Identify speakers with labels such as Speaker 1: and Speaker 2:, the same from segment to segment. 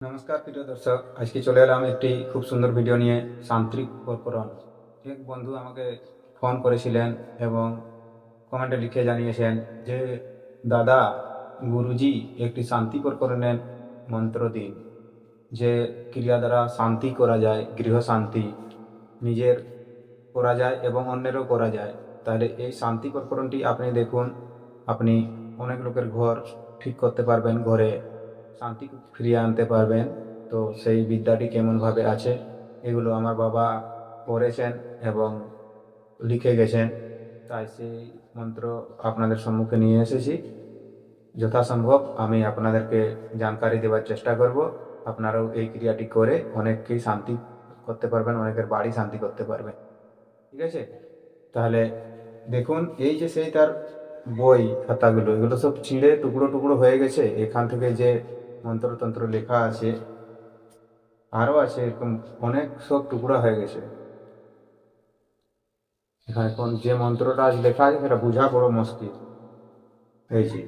Speaker 1: নমস্কার প্রিয় দর্শক, আজকে চলে এলাম একটি খুব সুন্দর ভিডিও নিয়ে শান্তিক প্রকরণ এক বন্ধু, আমাকে ফোন করেছিলেন এবং কমেন্টে লিখে জানিয়েছেন যে, দাদা, গুরুজি একটি শান্তি প্রকরণের মন্ত্র দিন, যে ক্রিয়া দ্বারা শান্তি করা যায়, গৃহ শান্তি নিজের করা যায় এবং অন্যেরও করা যায়। তাহলে এই শান্তি প্রকরণটি আপনি দেখুন, আপনি অনেক লোকের ঘর ঠিক করতে পারবেন ঘরে। শান্তি ফিরিয়ে আনতে পারবেন। তো সেই বিদ্যাটি কেমনভাবে আছে, এগুলো আমার বাবা পড়েছেন এবং লিখে গেছেন। তাই সেই মন্ত্র আপনাদের সম্মুখে নিয়ে এসেছি। যথাসম্ভব আমি আপনাদেরকে জানকারি দেওয়ার চেষ্টা করব। আপনারাও এই ক্রিয়াটি করে অনেককেই শান্তি করতে পারবেন, অনেকের বাড়ি শান্তি করতে পারবেন। ঠিক আছে? তাহলে দেখুন, এই যে সেই তার বই খাতাগুলো, এগুলো সব ছিঁড়ে টুকরো টুকরো হয়ে গেছে। এখান থেকে যে মন্ত্রতন্ত্র লেখা আছে, আরও আছে, এরকম অনেক সব টুকরা হয়ে গেছে। এখানে কোন যে মন্ত্রটা আজ লেখা আছে, সেটা বোঝা বড় মুশকিল। যে,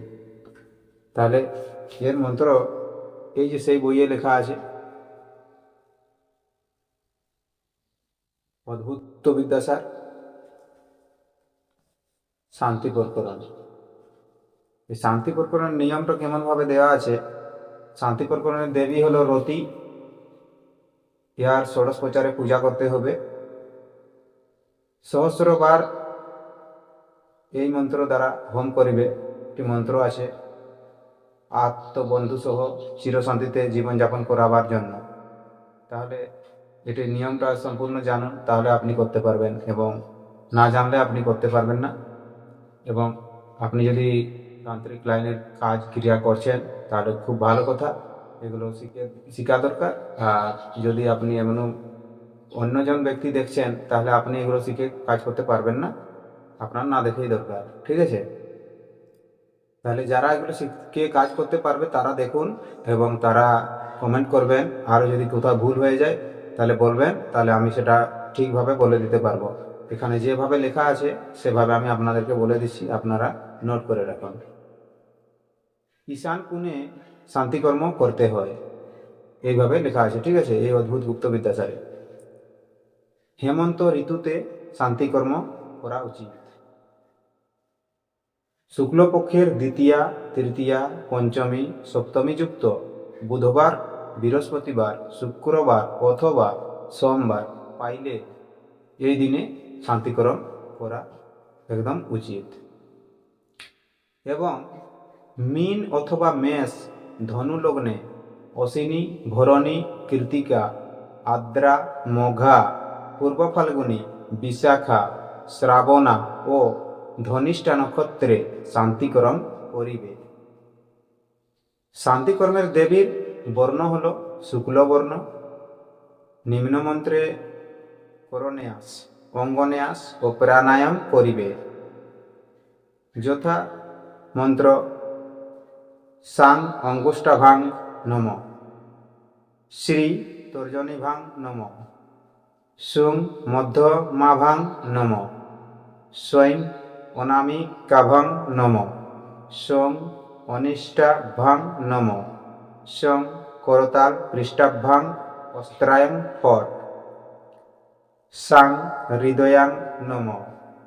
Speaker 1: তাহলে এর মন্ত্র, এই যে সেই বইয়ে লেখা আছে। অদ্ভুত বিদ্যাসার শান্তি প্রকরণ। এই শান্তি প্রকরণের নিয়মটা কেমনভাবে দেওয়া আছে? শান্তি প্রকরণের দেবী হলো রতি। ইহার ষোড়শ প্রচারে পূজা করতে হবে। সহস্রবার এই মন্ত্র দ্বারা হোম করিবে। একটি মন্ত্র আছে আত্মবন্ধু সহ চিরশান্তিতে জীবনযাপন করাবার জন্য। তাহলে এটির নিয়মটা সম্পূর্ণ জানুন, তাহলে আপনি করতে পারবেন এবং না জানলে আপনি করতে পারবেন না। এবং আপনি যদি তান্ত্রিক লাইনের কাজ ক্রিয়া করছেন, তাহলে খুব ভালো কথা। এগুলো শিখে, শেখা দরকার। আর যদি আপনি এমন অন্যজন ব্যক্তি দেখছেন, তাহলে আপনি এগুলো শিখে কাজ করতে পারবেন না। আপনার না দেখেই দরকার, ঠিক আছে? তাহলে যারা এগুলো শিখে কাজ করতে পারবে, তারা দেখুন এবং তারা কমেন্ট করবেন। আরও যদি কোথাও ভুল হয়ে যায়, তাহলে বলবেন, তাহলে আমি সেটা ঠিকভাবে বলে দিতে পারব। এখানে যেভাবে লেখা আছে, সেভাবে আমি আপনাদেরকে বলে দিচ্ছি, আপনারা নোট করে রাখুন। ঈশান কোণে শান্তিকর্ম করতে হয়। এইভাবে লেখা আছে, ঠিক আছে? এই অদ্ভুত গুপ্ত বিদ্যাচারে। হেমন্ত ঋতুতে শান্তিকর্ম করা উচিত। শুক্লপক্ষের দ্বিতীয়া, তৃতীয়া, পঞ্চমী সপ্তমী যুক্ত বুধবার, বৃহস্পতিবার, শুক্রবার অথবা সোমবার পাইলে এই দিনে শান্তিকরণ করা একদম উচিত। এবং মিন অথবা মেষ ধনু লগ্নে অশ্বিনী ভরণী কৃতিকা আদ্রা, মঘা পূর্ব ফাল্গুনী বিশাখা, শ্রাবণা ও ধনিষ্ঠা নক্ষত্রে শান্তিকরণ করিবে। শান্তিকর্মের দেবীর বর্ণ হল শুক্লবর্ণ, নিম্নমন্ত্রে করণেয়াস, অঙ্গন্যাস ও প্রাণায়াম করিবে। যথা মন্ত্র সাং অঙ্গুষ্টাভাং নম। শ্রী তর্জনীভাং নম। সুং মধ্যমাভাং নম। স্বয়ং অনামিকাভাং নম। সং অনিষ্টাভাং নম। সং করতাল পৃষ্ঠাভ্যাং অস্ত্রায়ং ফট সাং হৃদয়াং নম।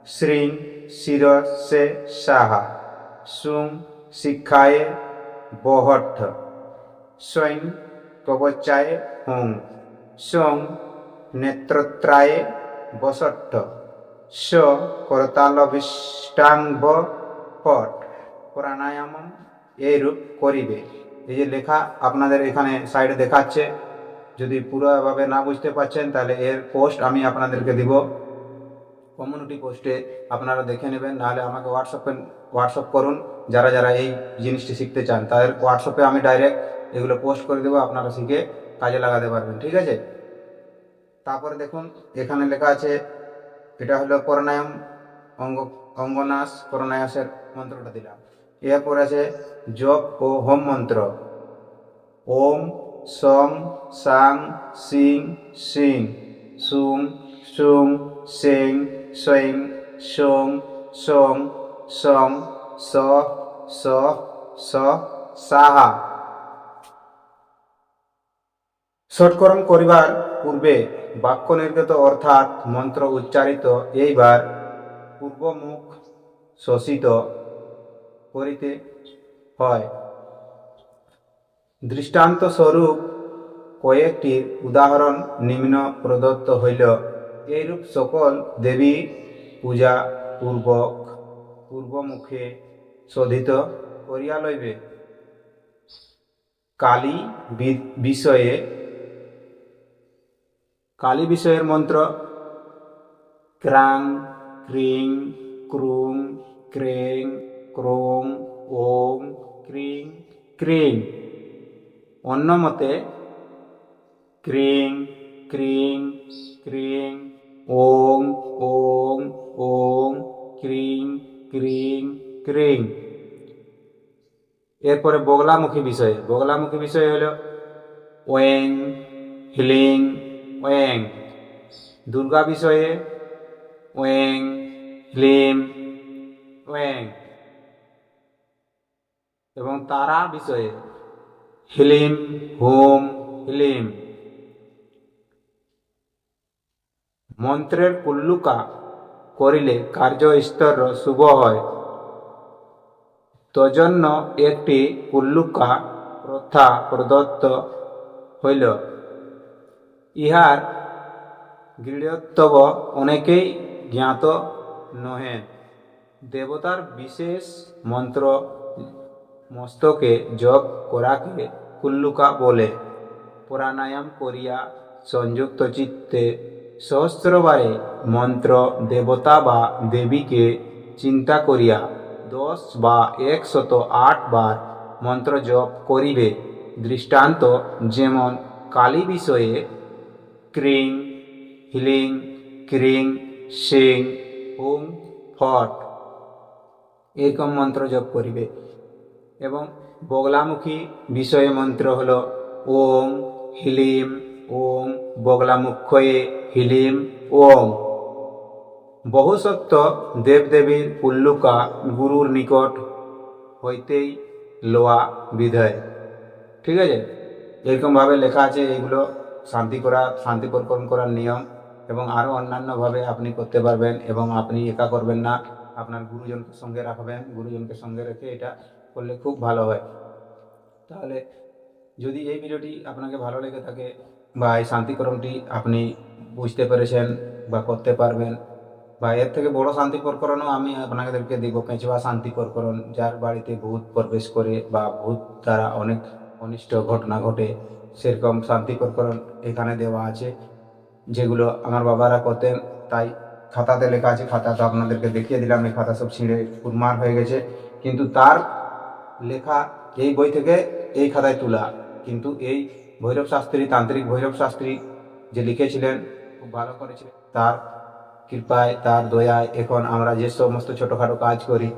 Speaker 1: শ্রীং শিরসে সাহা। সুং শিক্ষায় বহট্ট স্বয়ং কবচায় হুং সং নেত্রত্রায়ে বসট্ট স করতালবিষ্টাঙ্গ পট। প্রাণায়াম এইরূপ করিবে। এই যে লেখা আপনাদের এখানে সাইডে দেখাচ্ছে, যদি পুরোভাবে না বুঝতে পারছেন, তাহলে এর পোস্ট আমি আপনাদেরকে দিব। কমিউনিটি পোস্টে আপনারা দেখে নেবেন, নাহলে আমাকে হোয়াটসঅ্যাপে হোয়াটসঅ্যাপ করুন, যারা যারা এই জিনিসটি শিখতে চান, তাদের হোয়াটসঅ্যাপে আমি ডাইরেক্ট এগুলো পোস্ট করে দেবো, আপনারা শিখে কাজে লাগাতে পারবেন, ঠিক আছে? তারপরে দেখুন, এখানে লেখা আছে, এটা হলো করণায়ম অঙ্গ, অঙ্গনাশ, করণায়াসের মন্ত্রটা দিলাম। এরপর আছে, জপ ও হোম মন্ত্র। ওম সং সাং, সিং সিং, সুং সুং, সেং সৈং সং সং সং স স স সাহা ষটকরণ করিবার পূর্বে বাক্য নির্গত অর্থাৎ মন্ত্র উচ্চারিত এইবার পূর্বমুখ শোষিত করিতে হয়। দৃষ্টান্ত স্বরূপ কয়েকটি উদাহরণ নিম্ন প্রদত্ত হইল এইরূপ সকল দেবী পূজা পূর্বক পূর্বমুখে শোধিত করিয়া লইবে। কালী বিষয়ে, কালী বিষয়ের মন্ত্র, ক্রাং, ক্রিং, ক্রুং, ক্রেং, ক্রোং, ওং, ক্রিং ক্রিং। অন্য মতে ক্রিং ক্রিং ক্রিং ওং ওং ওং ক্রিং ক্রিং ক্রিং এরপরে বগলামুখী বিষয়। বগলামুখী বিষয় হলো ওয়েং, হিলিং, ওয়েং। দুর্গা বিষয়ে ওয়েং হিলিম ওয়েং। এবং তারা বিষয়ে হিলিম হোম হিলিম মন্ত্রের কুল্লুকা করিলে কার্য স্তর শুভ হয়। তজন্য একটি কুল্লুকা প্রথা প্রদত্ত হইল। ইহার গৃহত্বব অনেকেই জ্ঞাত নহে। দেবতার বিশেষ মন্ত্র মস্তকে জপ করাকে কুল্লুকা বলে। প্রাণায়াম করিয়া সংযুক্ত চিত্তে সহস্রবারে মন্ত্র দেবতা বা দেবীকে চিন্তা করিয়া দশ বা একশত আট বার মন্ত্র জপ করিবে। দৃষ্টান্ত যেমন কালী বিষয়ে ক্রিং, হিলিং, ক্রিং, সিং হুম ফট এরকম মন্ত্র জপ করিবে। এবং বগলামুখী বিষয়ে মন্ত্র হল ওং হিলিম ওং বগলামুখয়ে হিলিম ওং বহুসত্য দেবদেবীর উল্লুকা গুরুর নিকট হইতেই লোয়া বিধয়। ঠিক আছে? এরকমভাবে লেখা আছে, এইগুলো শান্তি করা, শান্তি প্রকরণ করার নিয়ম এবং আরও অন্যান্যভাবে আপনি করতে পারবেন এবং আপনি একা করবেন না। আপনার গুরুজনকে সঙ্গে রাখবেন, গুরুজনকে সঙ্গে রেখে এটা করলে খুব ভালো হয়। তাহলে যদি এই ভিডিওটি আপনাকে ভালো লেগে থাকে বা এই শান্তিকরণটি আপনি বুঝতে পেরেছেন বা করতে পারবেন বা এর থেকে বড় শান্তি প্রকরণও আমি আপনাদেরকে দিব, পেঁচুয়া শান্তি প্রকরণ যার বাড়িতে ভূত প্রবেশ করে বা ভূত দ্বারা অনেক অনিষ্ট ঘটনা ঘটে, সেরকম শান্তি প্রকরণ এখানে দেওয়া আছে, যেগুলো আমার বাবারা করতেন। তাই খাতাতে লেখা আছে, খাতা তো আপনাদেরকে দেখিয়ে দিলাম, এই খাতা সব ছিঁড়ে কুরমার হয়ে গেছে। কিন্তু তার লেখা, এই বই থেকে এই খাতায় তোলা, কিন্তু এই ভৈরব শাস্ত্রী, তান্ত্রিক ভৈরব শাস্ত্রী যে লিখেছিলেন, খুব ভালো করেছিলেন। তার কৃপায়, তার দয়ায় এখন আমরা যে সমস্ত ছোটোখাটো কাজ করি,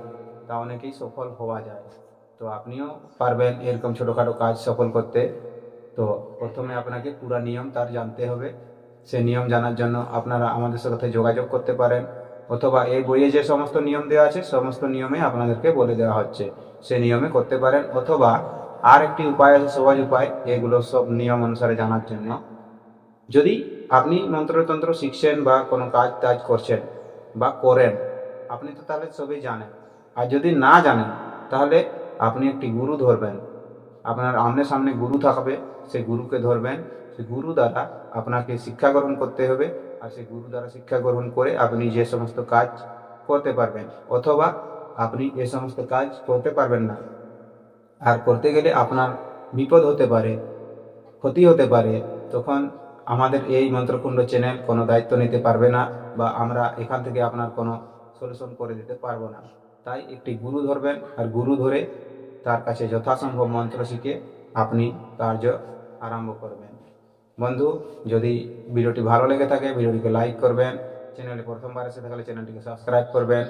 Speaker 1: তা অনেকেই সফল হওয়া যায়। তো আপনিও পারবেন এরকম ছোটোখাটো কাজ সফল করতে। তো প্রথমে আপনাকে পুরা নিয়ম তার জানতে হবে। সে নিয়ম জানার জন্য আপনারা আমাদের সাথে যোগাযোগ করতে পারেন। অথবা এই বইয়ে যে সমস্ত নিয়ম দেওয়া আছে, সমস্ত নিয়মে আপনাদেরকে বলে দেওয়া হচ্ছে। সে নিয়মে করতে পারেন। অথবা আর একটি উপায় আছে, সহজ উপায় এগুলো সব নিয়ম অনুসারে জানার জন্য। যদি আপনি মন্ত্রতন্ত্র শিখছেন বা কোনো কাজ টাজ করছেন বা করেন, আপনি তো তাহলে সবই জানেন। আর যদি না জানেন, তাহলে আপনি একটি গুরু ধরবেন। আপনার আমনে সামনে গুরু থাকবে সেই গুরুকে ধরবেন। সেই গুরু দ্বারা আপনাকে শিক্ষা গ্রহণ করতে হবে, আর সেই গুরু দ্বারা শিক্ষা গ্রহণ করে আপনি যে সমস্ত কাজ করতে পারবেন, অথবা আপনি এ সমস্ত কাজ করতে পারবেন না। আর করতে গেলে আপনার বিপদ হতে পারে, ক্ষতি হতে পারে, তখন আমাদের এই মন্ত্রকুণ্ড চ্যানেল কোনো দায়িত্ব নিতে পারবে না বা আমরা এখান থেকে আপনার কোনো সলিউশন করে দিতে পারব না। তাই একটি গুরু ধরবেন আর গুরু ধরে তার কাছে যথাসম্ভব মন্ত্র শিখে আপনি কার্য আরম্ভ করবেন। বন্ধু, যদি ভিডিওটি ভালো লেগে থাকে, ভিডিওটিকে লাইক করবেন চ্যানেলে প্রথমবার এসে থাকলে চ্যানেলটিকে সাবস্ক্রাইব করবেন।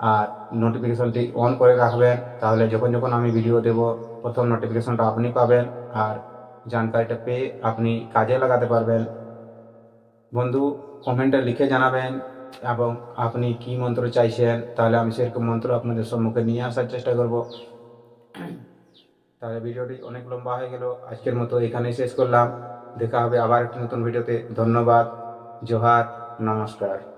Speaker 1: আর নোটিফিকেশনটি অন করে রাখবেন। তাহলে যখন যখন আমি ভিডিও দেব, প্রথম নোটিফিকেশনটা আপনি পাবেন। আর জানকারিটা পেয়ে আপনি কাজে লাগাতে পারবেন। বন্ধু কমেন্টে লিখে জানাবেন এবং আপনি কি মন্ত্র চাইছেন, তাহলে আমি সেরকম মন্ত্র আপনাদের সম্মুখে নিয়ে আসার চেষ্টা করব। তাহলে ভিডিওটি অনেক লম্বা হয়ে গেল। আজকের মতো এখানেই শেষ করলাম। দেখা হবে আবার একটি নতুন ভিডিওতে ধন্যবাদ, জোহার, নমস্কার।